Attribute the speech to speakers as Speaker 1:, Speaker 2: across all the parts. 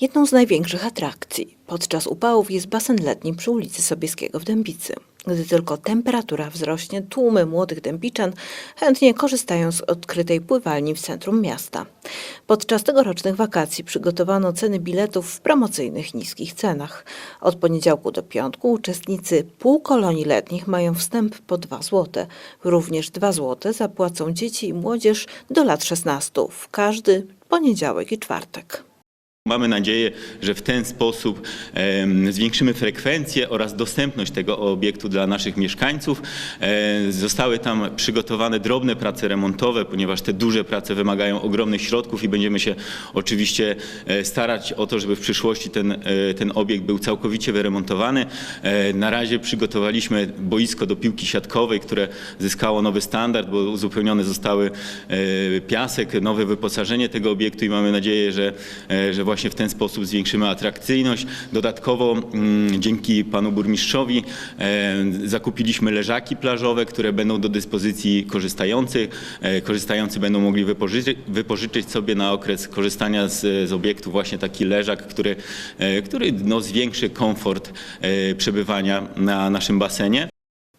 Speaker 1: Jedną z największych atrakcji podczas upałów jest basen letni przy ulicy Sobieskiego w Dębicy. Gdy tylko temperatura wzrośnie, tłumy młodych dębiczan chętnie korzystają z odkrytej pływalni w centrum miasta. Podczas tegorocznych wakacji przygotowano ceny biletów w promocyjnych niskich cenach. Od poniedziałku do piątku uczestnicy półkolonii letnich mają wstęp po 2 zł. Również 2 zł zapłacą dzieci i młodzież do lat 16 w każdy poniedziałek i czwartek.
Speaker 2: Mamy nadzieję, że w ten sposób zwiększymy frekwencję oraz dostępność tego obiektu dla naszych mieszkańców. E, zostały tam przygotowane drobne prace remontowe, ponieważ te duże prace wymagają ogromnych środków i będziemy się oczywiście e, starać o to, żeby w przyszłości ten, e, ten obiekt był całkowicie wyremontowany. Na razie przygotowaliśmy boisko do piłki siatkowej, które zyskało nowy standard, bo uzupełnione zostały piasek, nowe wyposażenie tego obiektu i mamy nadzieję, że, że właśnie w ten sposób zwiększymy atrakcyjność. Dodatkowo mm, dzięki panu burmistrzowi e, zakupiliśmy leżaki plażowe, które będą do dyspozycji korzystających. E, Korzystający będą mogli wypożyczyć, wypożyczyć sobie na okres korzystania z, z obiektu właśnie taki leżak, który, e, który no, zwiększy komfort przebywania na naszym basenie.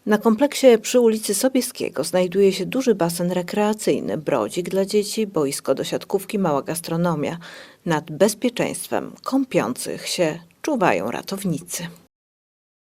Speaker 1: Na kompleksie przy ulicy Sobieskiego znajduje się duży basen rekreacyjny, brodzik dla dzieci, boisko do siatkówki, mała gastronomia. Nad bezpieczeństwem kąpiących się czuwają ratownicy.